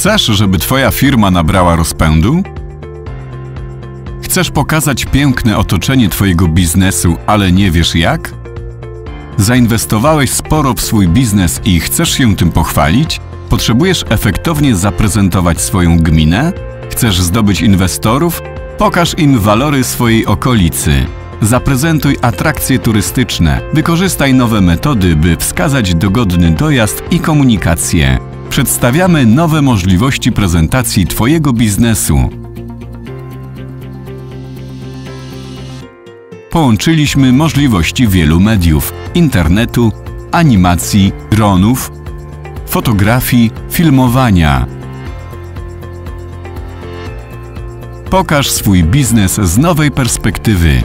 Chcesz, żeby Twoja firma nabrała rozpędu? Chcesz pokazać piękne otoczenie Twojego biznesu, ale nie wiesz jak? Zainwestowałeś sporo w swój biznes i chcesz się tym pochwalić? Potrzebujesz efektownie zaprezentować swoją gminę? Chcesz zdobyć inwestorów? Pokaż im walory swojej okolicy. Zaprezentuj atrakcje turystyczne. Wykorzystaj nowe metody, by wskazać dogodny dojazd i komunikację. Przedstawiamy nowe możliwości prezentacji Twojego biznesu. Połączyliśmy możliwości wielu mediów: internetu, animacji, dronów, fotografii, filmowania. Pokaż swój biznes z nowej perspektywy.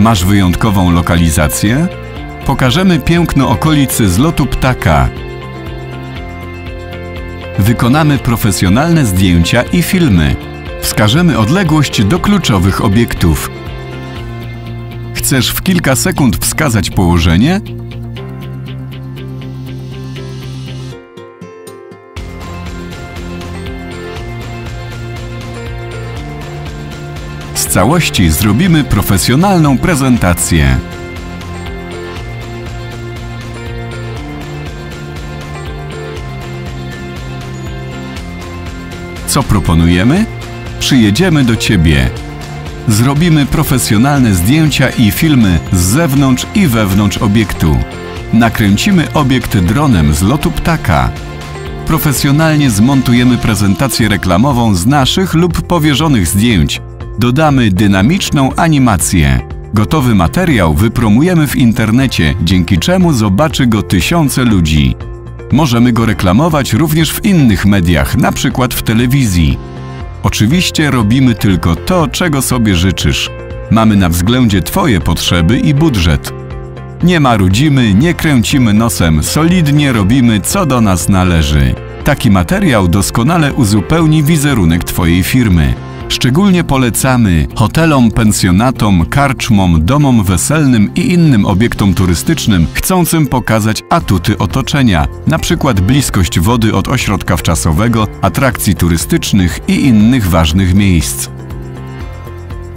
Masz wyjątkową lokalizację? Pokażemy piękno okolicy z lotu ptaka. Wykonamy profesjonalne zdjęcia i filmy. Wskażemy odległość do kluczowych obiektów. Chcesz w kilka sekund wskazać położenie? Całości zrobimy profesjonalną prezentację. Co proponujemy? Przyjedziemy do Ciebie. Zrobimy profesjonalne zdjęcia i filmy z zewnątrz i wewnątrz obiektu. Nakręcimy obiekt dronem z lotu ptaka. Profesjonalnie zmontujemy prezentację reklamową z naszych lub powierzonych zdjęć. Dodamy dynamiczną animację. Gotowy materiał wypromujemy w internecie, dzięki czemu zobaczy go tysiące ludzi. Możemy go reklamować również w innych mediach, na przykład w telewizji. Oczywiście robimy tylko to, czego sobie życzysz. Mamy na względzie Twoje potrzeby i budżet. Nie marudzimy, nie kręcimy nosem, solidnie robimy, co do nas należy. Taki materiał doskonale uzupełni wizerunek Twojej firmy. Szczególnie polecamy hotelom, pensjonatom, karczmom, domom weselnym i innym obiektom turystycznym chcącym pokazać atuty otoczenia, np. bliskość wody od ośrodka wczasowego, atrakcji turystycznych i innych ważnych miejsc.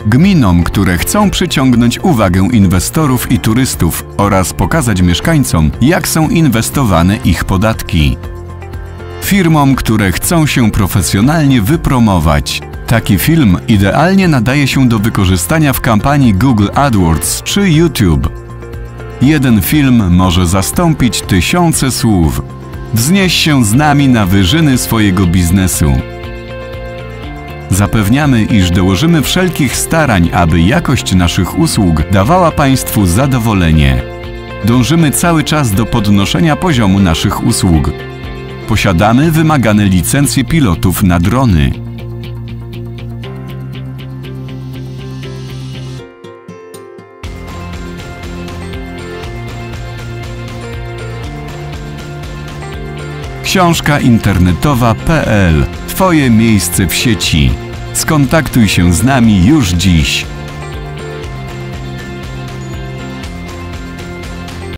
Gminom, które chcą przyciągnąć uwagę inwestorów i turystów oraz pokazać mieszkańcom, jak są inwestowane ich podatki. Firmom, które chcą się profesjonalnie wypromować, Taki film idealnie nadaje się do wykorzystania w kampanii Google AdWords czy YouTube. Jeden film może zastąpić tysiące słów. Wznieś się z nami na wyżyny swojego biznesu. Zapewniamy, iż dołożymy wszelkich starań, aby jakość naszych usług dawała Państwu zadowolenie. Dążymy cały czas do podnoszenia poziomu naszych usług. Posiadamy wymagane licencje pilotów na drony. Książka internetowa.pl Twoje miejsce w sieci. Skontaktuj się z nami już dziś.